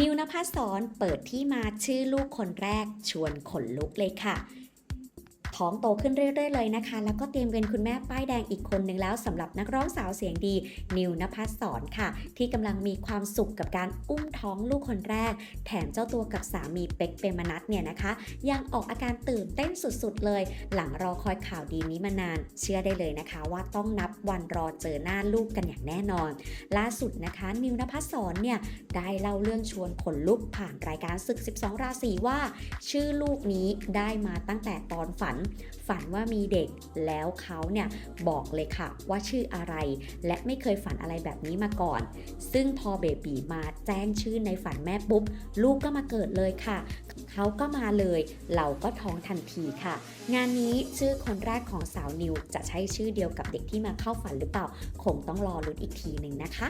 นิวนภัสสรเปิดที่มาชื่อลูกคนแรกชวนขนลุกเลยค่ะ ท้องโตขึ้นเรื่อยๆเลยนะคะ แล้วก็เตรียมเป็นคุณแม่ป้ายแดงอีกคนนึงแล้วสำหรับนักร้องสาวเสียงดี นิวนภัสสรค่ะ ที่กำลังมีความสุขกับการอุ้มท้องลูกคนแรก แถมเจ้าตัวกับสามีเป็กเปรมนัทเนี่ยนะคะ ยังออกอาการตื่นเต้นสุดๆเลย หลังรอคอยข่าวดีนี้มานาน เชื่อได้เลยนะคะ ว่าต้องนับวันรอเจอหน้าลูกกันอย่างแน่นอน ล่าสุดนะคะ นิวนภัสสรเนี่ยได้เล่าเรื่องชวนขนลุกผ่านรายการศึก 12 ราศีว่า ชื่อลูกนี้ได้มาตั้งแต่ตอนฝันฝันว่ามีเด็กแล้วเขาเนี่ยบอกเลยค่ะว่าชื่ออะไร และไม่เคยฝันอะไรแบบนี้มาก่อน ซึ่งพอเบบีมาแจ้งชื่อในฝันแม่ปุ๊บ ลูกก็มาเกิดเลยค่ะ เขาก็มาเลย เราก็ท้องทันทีค่ะ งานนี้ชื่อคนแรกของสาวนิวจะใช้ชื่อเดียวกับเด็กที่มาเข้าฝันหรือเปล่า คงต้องรอลุ้นอีกทีหนึ่งนะคะ